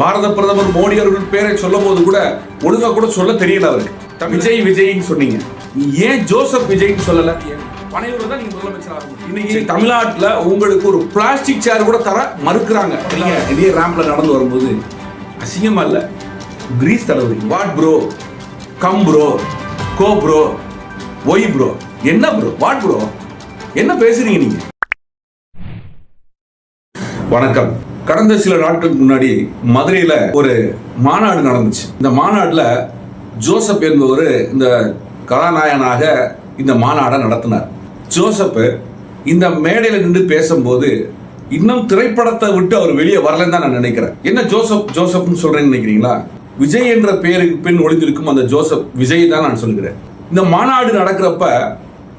பாரத பிரதமர் மோடி அவர்கள் பேரை சொல்லும் போது கூட ஒழுங்கா கூட சொல்ல தெரியல அவருக்கு விஜய் விஜய்னு சொன்னீங்க. ஏன் ஜோசப் விஜய்னு சொல்லல? பனையூர் தான் நீங்க முதலமைச்சர் ஆக முடியும். இன்னைக்கு தமிழ்நாட்டுல உங்களுக்கு ஒரு பிளாஸ்டிக் சேர் கூட தர மறுக்கிறாங்க. நீங்க இதே ரேம்ப்ல நடந்து வரும்போது அசிங்கமா இல்ல? கிரீஸ் தடவை what bro come bro go bro why bro என்ன ப்ரோ வாட் ப்ரோ என்ன பேசுறீங்க நீங்க? வணக்கம். கடந்த சில நாட்களுக்கு முன்னாடி மதுரையில் ஒரு மாநாடு நடந்துச்சு. இந்த மாநாட்டில் ஜோசப் என்பவர் இந்த கதாநாயகனாக இந்த மாநாடை நடத்தினார். ஜோசப் இந்த மேடையில் நின்று பேசும்போது இன்னும் திரைப்படத்தை விட்டு அவர் வெளியே வரலன்னு தான் நான் நினைக்கிறேன். என்ன ஜோசப் ஜோசப்னு சொல்றேன்னு நினைக்கிறீங்களா? விஜய் என்ற பெயருக்கு பின் ஒளிந்திருக்கும் அந்த ஜோசப் விஜய் தான் நான் சொல்கிறேன் இந்த மாநாடு நடக்கிறப்ப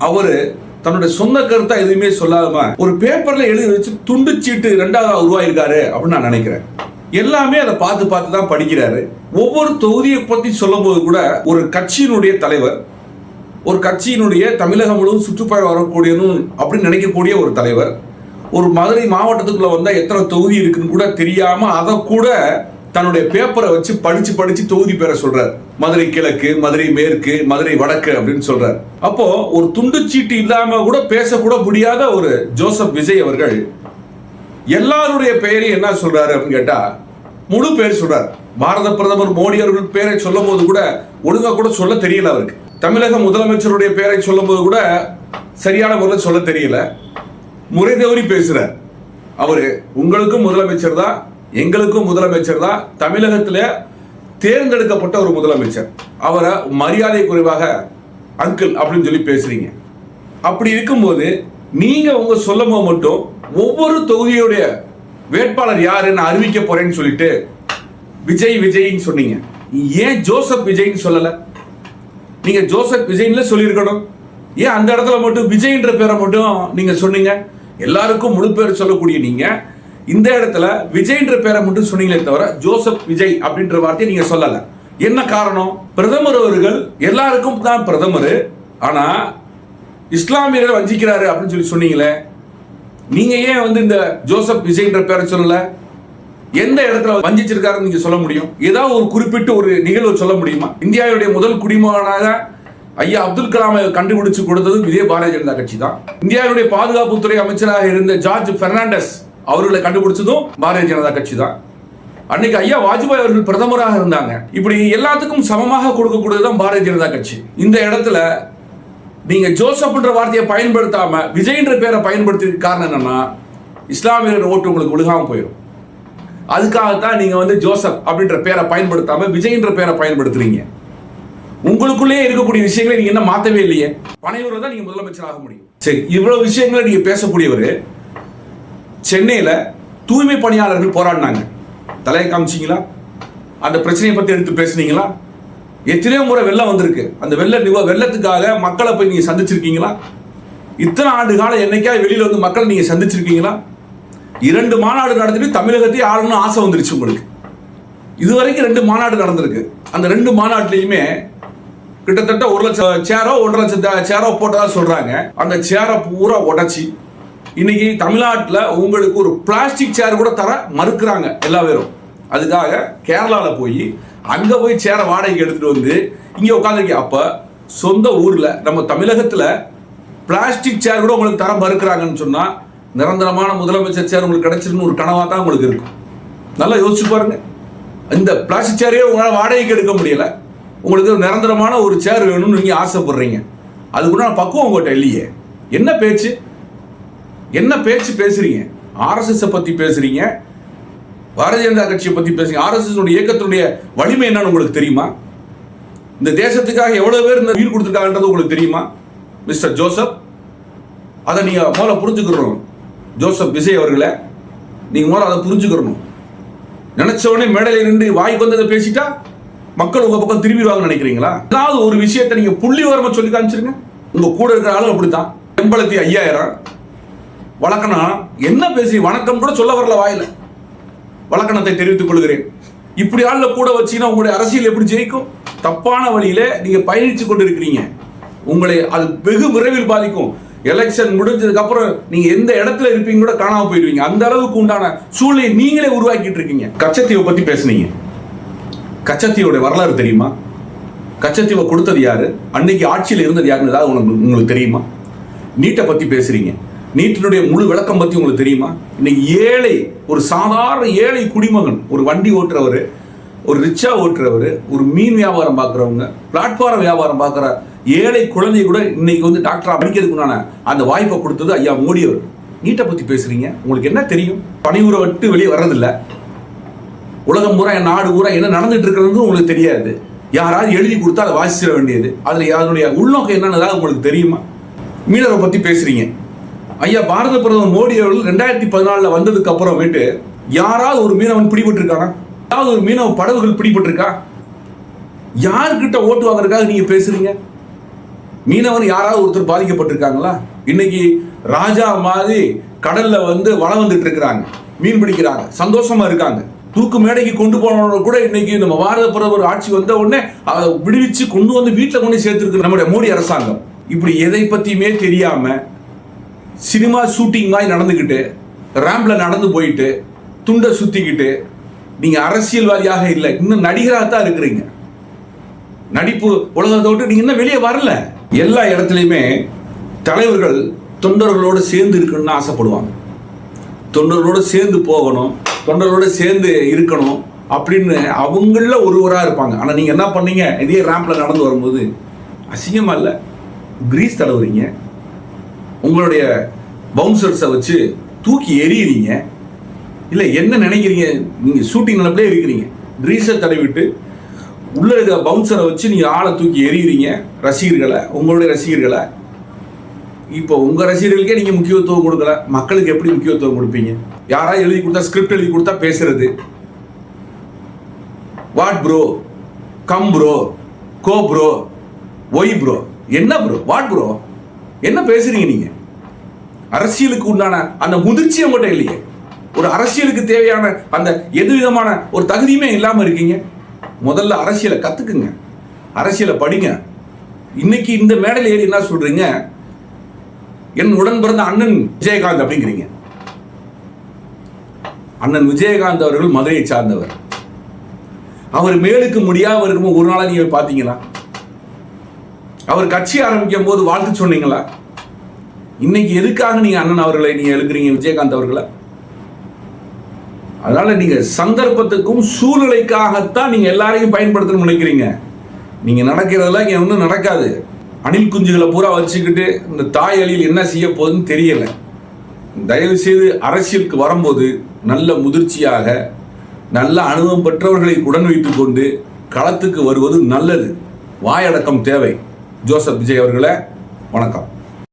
அவர் தன்னுடைய சொந்த கருத்தா எதுவுமே சொல்லாம ஒரு பேப்பர்ல எழுதி வச்சு துண்டு சீட்டு ரெண்டாவது உருவாயிருக்காரு அப்படின்னு நான் நினைக்கிறேன். எல்லாமே அதை பார்த்து பார்த்து தான் படிக்கிறாரு. ஒவ்வொரு தொகுதியை பத்தி சொல்லும் போது கூட ஒரு கட்சியினுடைய தலைவர் ஒரு கட்சியினுடைய தமிழகம் முழுவதும் சுற்றுப்பயணம் வரக்கூடியதும் அப்படின்னு நினைக்கக்கூடிய ஒரு தலைவர் ஒரு மதுரை மாவட்டத்துக்குள்ள வந்தா எத்தனை தொகுதி இருக்குன்னு கூட தெரியாம அதை கூட தன்னுடைய பேப்பரை வச்சு படிச்சு படிச்சு தொகுதி பேரை சொல்றார். மதுரை கிழக்கு மதுரை மேற்கு மதுரை வடக்கு அப்படின்னு சொல்றார். அப்போ ஒரு துண்டு சீட்டு இல்லாம கூட பேசக்கூட முடியாத ஒரு ஜோசப் விஜய் அவர்கள் எல்லாருடைய பெயரையும் என்ன சொல்றாரு அப்படின்னு கேட்டா முழு பேர் சொல்றார். பாரத பிரதமர் மோடி அவர்கள் பேரை சொல்லும் போது கூட ஒழுங்கா கூட சொல்ல தெரியல அவருக்கு. தமிழக முதலமைச்சருடைய பெயரை சொல்லும் போது கூட சரியான முறையில் சொல்ல தெரியல. முறை தவறி பேசுறார். அவரு உங்களுக்கும் முதலமைச்சர் தான் எங்களுக்கும் முதலமைச்சர் தான். தமிழகத்தில் தேர்ந்தெடுக்கப்பட்ட ஒரு முதலமைச்சர். அவரை மரியாதை குறைவாக அங்கிள் அப்படின்னு சொல்லி பேசுறீங்க. அப்படி இருக்கும்போது நீங்க உங்க சொல்லும் போது மட்டும் ஒவ்வொரு தொகுதியுடைய வேட்பாளர் யாருன்னு அறிவிக்க போறேன்னு சொல்லிட்டு விஜய் விஜய்ன்னு சொன்னீங்க. ஏன் ஜோசப் விஜய்ன்னு சொல்லல? நீங்க ஜோசப் விஜய்ல சொல்லியிருக்கணும். ஏன் அந்த இடத்துல மட்டும் விஜய்ன்ற பேரை மட்டும் நீங்க சொன்னீங்க? எல்லாருக்கும் முழு பேர் சொல்லக்கூடிய நீங்க இந்த இடத்துல விஜய்ன்ற பேரை மட்டும் சொன்னீங்களே தவிர ஜோசப் விஜய் அப்படின்ற வார்த்தையை நீங்க சொல்லல. என்ன காரணம்? பிரதமர் அவர்கள் எல்லாருக்கும் தான் பிரதமர். ஆனா இஸ்லாமியர்கள் வஞ்சிக்கிறாரு அப்படின்னு சொல்லி சொன்னீங்களே. நீங்க ஏன் வந்து இந்த ஜோசப் விஜய்ன்ற பேரை சொல்லல? எந்த இடத்துல வஞ்சிச்சிருக்காருன்னு நீங்க சொல்ல முடியும்? ஏதாவது ஒரு குறிப்பிட்டு ஒரு நிகழ்வு சொல்ல முடியுமா? இந்தியாவுடைய முதல் குடிமகனாக ஐயா அப்துல் கலாமை கண்டுபிடிச்சு கொடுத்ததும் இதே பாரதிய ஜனதா கட்சி தான். இந்தியாவுடைய பாதுகாப்புத்துறை அமைச்சராக இருந்த ஜார்ஜ் பெர்னாண்டஸ் அவர்களை கண்டுபிடிச்சதும் பாரதிய ஜனதா கட்சி தான் அன்னைக்கு ஐயா வாஜ்பாய் அவர்கள் பிரதமராக இருந்தாங்க. இப்படி எல்லாத்துக்கும் சமமாக கொடுக்கக்கூடியதுதான் பாரதிய ஜனதா கட்சி. இந்த இடத்துல நீங்க ஜோசப்ன்ற வார்த்தையை பயன்படுத்தாம விஜய்ன்ற பேரை பயன்படுத்துறதுக்கு காரணம் என்னன்னா இஸ்லாமியர் ஓட்டு உங்களுக்கு விழுகாம போயிடும் அதுக்காகத்தான் நீங்க வந்து ஜோசப் அப்படின்ற பேரை பயன்படுத்தாம விஜய்ன்ற பேரை பயன்படுத்துறீங்க. உங்களுக்குள்ளேயே இருக்கக்கூடிய விஷயங்களை நீங்க என்ன மாத்தவே இல்லையே. பனையூர் தான் நீங்க முதலமைச்சர் ஆக முடியும். சரி இவ்வளவு விஷயங்களை நீங்க பேசக்கூடியவர் சென்னையில் தூய்மை பணியாளர்கள் போராடினாங்க. தலையை காமிச்சிங்களா? அந்த பிரச்சனையை பற்றி எடுத்து பேசுனீங்களா? எத்தனையோ முறை வெள்ளம் வந்திருக்கு. அந்த வெள்ள நிவ வெள்ளத்துக்காக மக்களை போய் நீங்கள் சந்திச்சிருக்கீங்களா? இத்தனை ஆண்டு காலம் என்னைக்காவது வெளியில் வந்து மக்களை நீங்கள் சந்திச்சிருக்கீங்களா? இரண்டு மாநாடு நடத்திட்டு தமிழகத்தையே ஆளணும்னு ஆசை வந்துருச்சு உங்களுக்கு. இதுவரைக்கும் ரெண்டு மாநாடு நடந்திருக்கு. அந்த ரெண்டு மாநாட்டிலையுமே கிட்டத்தட்ட ஒரு லட்சம் சேரோ ஒன்றரை லட்சம் சேரோ போட்டதா சொல்கிறாங்க அந்த சேரை பூரா உடச்சி இன்னைக்கு தமிழ்நாட்டில் உங்களுக்கு ஒரு பிளாஸ்டிக் சேர் கூட தர மறுக்கிறாங்க எல்லா பேரும். அதுக்காக கேரளாவில் போய் அங்கே போய் சேரை வாடகைக்கு எடுத்துகிட்டு வந்து இங்கே உட்காந்துருக்கீங்க அப்போ சொந்த ஊரில் நம்ம தமிழகத்தில் பிளாஸ்டிக் சேர் கூட உங்களுக்கு தர மறுக்கிறாங்கன்னு சொன்னால் நிரந்தரமான முதலமைச்சர் சேர் உங்களுக்கு கிடைச்சிருன்னு ஒரு கனவாக தான் உங்களுக்கு இருக்கும். நல்லா யோசிச்சு பாருங்க. இந்த பிளாஸ்டிக் சேரையே உங்களால் வாடகைக்கு எடுக்க முடியல. உங்களுக்கு நிரந்தரமான ஒரு சேர் வேணும்னு நீங்கள் ஆசைப்படுறீங்க. அதுக்குள்ள பக்குவம் உங்கள்கிட்ட இல்லையே. என்ன பேச்சு? என்ன பேச்சு பேசுறீங்க? ஆர்எஸ்எஸ் பத்தி பேசுறீங்க. பாரதிய ஜனதா கட்சியை பத்தி பேசுறீங்க. ஆர்எஸ்எஸ் இயக்கத்தினுடைய வலிமை என்னன்னு உங்களுக்கு தெரியுமா? இந்த தேசத்துக்காக எவ்வளவு பேர் இந்த உயிர் கொடுத்துருக்காங்கன்றது உங்களுக்கு தெரியுமா? மிஸ்டர் ஜோசப் அதை நீங்க முதல்ல புரிஞ்சுக்கிறணும் ஜோசப் விஜய் அவர்களே நீங்க முதல்ல அதை புரிஞ்சுக்கிறணும் நினச்சவொடனே மேடையில் நின்று வாய்க்கு வந்ததை பேசிட்டா மக்கள் உங்க பக்கம் திரும்பிடுவாங்கன்னு நினைக்கிறீங்களா? ஏதாவது ஒரு விஷயத்தை நீங்க புள்ளி வரமா சொல்லி காமிச்சிருங்க. உங்க கூட இருக்கிற ஆளும் அப்படித்தான். எண்பத்தி ஐயாயிரம். வழக்கணம் என்ன பேசி வணக்கம் கூட சொல்ல வரல வாயில. வழக்கணத்தை தெரிவித்துக் கொள்கிறேன். இப்படி ஆள்ல கூட வச்சீங்கன்னா உங்களுடைய அரசியல் எப்படி ஜெயிக்கும்? தப்பான வழியில நீங்க பயணிச்சு கொண்டு இருக்கிறீங்க உங்களை அது வெகு விரைவில் பாதிக்கும். எலெக்ஷன் முடிஞ்சதுக்கு அப்புறம் நீங்க எந்த இடத்துல இருப்பீங்க கூட காணாம போயிடுவீங்க அந்த அளவுக்கு உண்டான சூழ்நிலையை நீங்களே உருவாக்கிட்டு இருக்கீங்க. கச்சத்தீவை பத்தி பேசுனீங்க. கச்சத்தீவோட வரலாறு தெரியுமா? கச்சத்தீவை கொடுத்தது யாரு? அன்னைக்கு ஆட்சியில் இருந்தது யாருன்னு ஏதாவது உங்களுக்கு உங்களுக்கு தெரியுமா? நீட்டை பத்தி பேசுறீங்க. நீட்டினுடைய முழு விளக்கம் பற்றி உங்களுக்கு தெரியுமா? இன்னைக்கு ஏழை ஒரு சாதாரண ஏழை குடிமகன் ஒரு வண்டி ஓட்டுறவர் ஒரு ரிக்ஷா ஓட்டுறவர் ஒரு மீன் வியாபாரம் பார்க்குறவங்க பிளாட்ஃபார்ம் வியாபாரம் பார்க்குற ஏழை குழந்தை கூட இன்னைக்கு வந்து டாக்டராக படிக்கிறதுக்குண்டான அந்த வாய்ப்பை கொடுத்தது ஐயா மோடி அவர் நீட்டை பற்றி பேசுகிறீங்க உங்களுக்கு என்ன தெரியும்? பணிவுரை விட்டு வெளியே வர்றதில்ல. உலகம் பூரா என் நாடு பூரா என்ன நடந்துட்டு இருக்கிறது உங்களுக்கு தெரியாது. யாராவது எழுதி கொடுத்தா அதை வாசிச்சிட வேண்டியது. அதில் அதனுடைய உள்நோக்கம் என்னன்னு உங்களுக்கு தெரியுமா? மீனவரை பற்றி பேசுகிறீங்க ஐயா பாரத பிரதமர் மோடி அவர்கள் ரெண்டாயிரத்தி பதினாலில் வந்ததுக்கு அப்புறமேட்டு யாராவது ஒரு மீனவன் பிடிபட்டிருக்கானா? யாராவது ஒரு மீனவ படகுகள் பிடிபட்டிருக்கா? யாருக்கிட்ட ஓட்டு வாங்குறதுக்காக நீங்கள் பேசுறீங்க? மீனவன் யாராவது ஒருத்தர் பாதிக்கப்பட்டிருக்காங்களா? இன்னைக்கு ராஜா மாதிரி கடல்ல வந்து வளம் வந்துட்டு இருக்கிறாங்க மீன் பிடிக்கிறாங்க. சந்தோஷமா இருக்காங்க. தூக்கு மேடைக்கு கொண்டு போனவங்க கூட இன்னைக்கு நம்ம பாரத பிரதமர் ஆட்சி வந்த உடனே அதை விடுவிச்சு கொண்டு வந்து வீட்டில் கொண்டு சேர்த்துருக்கு நம்முடைய மோடி அரசாங்கம். இப்படி எதை பத்தியுமே தெரியாம சினிமா ஷூட்டிங் மாதிரி நடந்துக்கிட்டு ரேம்பில் நடந்து போயிட்டு துண்டை சுற்றிக்கிட்டு நீங்கள் அரசியல்வாதியாக இல்லை இன்னும் நடிகராக தான் இருக்கிறீங்க. நடிப்பு உலகத்தை விட்டு நீங்கள் இன்னும் வெளியே வரல. எல்லா இடத்துலையுமே தலைவர்கள் தொண்டர்களோடு சேர்ந்து இருக்கணும்னு ஆசைப்படுவாங்க. தொண்டர்களோடு சேர்ந்து போகணும் தொண்டர்களோடு சேர்ந்து இருக்கணும் அப்படின்னு அவங்கள ஒருவராக இருப்பாங்க. ஆனால் நீங்கள் என்ன பண்ணீங்க? இதே ரேம்பில் நடந்து வரும்போது அசிங்கமாக இல்லை? கிரீஸ் தடவுறீங்க உங்களுடைய பவுன்சர்ஸை வச்சு தூக்கி எறியுறீங்க. இல்லை என்ன நினைக்கிறீங்க? நீங்கள் ஷூட்டிங் நிலப்பிலே இருக்கிறீங்க. கிரீஸை தடவிட்டு உள்ளே இருக்கிற பவுன்சரை வச்சு நீங்கள் ஆளை தூக்கி எறிகிறீங்க ரசிகர்களை உங்களுடைய ரசிகர்களை. இப்போ உங்கள் ரசிகர்களுக்கே நீங்கள் முக்கியத்துவம் கொடுக்கல. மக்களுக்கு எப்படி முக்கியத்துவம் கொடுப்பீங்க? யாராவது எழுதி கொடுத்தா ஸ்கிரிப்ட் எழுதி கொடுத்தா பேசுறது? What bro come bro go bro why bro என்ன ப்ரோ வாட் ப்ரோ என்ன பேசுறீங்க நீங்க? அரசியலுக்கு உண்டான அந்த முதிர்ச்சி உங்கள்கிட்ட இல்லையே. ஒரு அரசியலுக்கு தேவையான அந்த எது விதமான ஒரு தகுதியுமே இல்லாமல் இருக்கீங்க. முதல்ல அரசியலை கத்துக்குங்க. அரசியலை படிங்க. இன்னைக்கு இந்த மேடையில் ஏறி என்ன சொல்றீங்க? என் உடன் பிறந்த அண்ணன் விஜயகாந்த் அப்படிங்கிறீங்க. அண்ணன் விஜயகாந்த் அவர்கள் மதுரையை சார்ந்தவர். அவர் மேலுக்கு முடியாமல் இருக்கும் ஒரு நாளாக நீங்கள் பார்த்தீங்களா? அவர் கட்சி ஆரம்பிக்கும் போது வாழ்த்து சொன்னீங்களா? இன்னைக்கு எதுக்காக நீங்க அண்ணன் அவர்களை நீங்க எழுக்கிறீங்க விஜயகாந்த் அவர்களை? அதனால நீங்க சந்தர்ப்பத்துக்கும் சூழ்நிலைக்காகத்தான் நீங்க எல்லாரையும் பயன்படுத்தணும்னு நினைக்கிறீங்க. நீங்க நடக்கிறதெல்லாம் இங்க ஒன்றும் நடக்காது. அணில் குஞ்சுகளை பூரா வச்சுக்கிட்டு இந்த தாய் அழியில் என்ன செய்ய போகுதுன்னு தெரியல. தயவு செய்து அரசியலுக்கு வரும்போது நல்ல முதிர்ச்சியாக நல்ல அனுபவம் பெற்றவர்களை உடன் வைத்துக்கொண்டு களத்துக்கு வருவது நல்லது. வாயடக்கம் தேவை. ஜோசப் விஜய் அவர்களை வணக்கம்.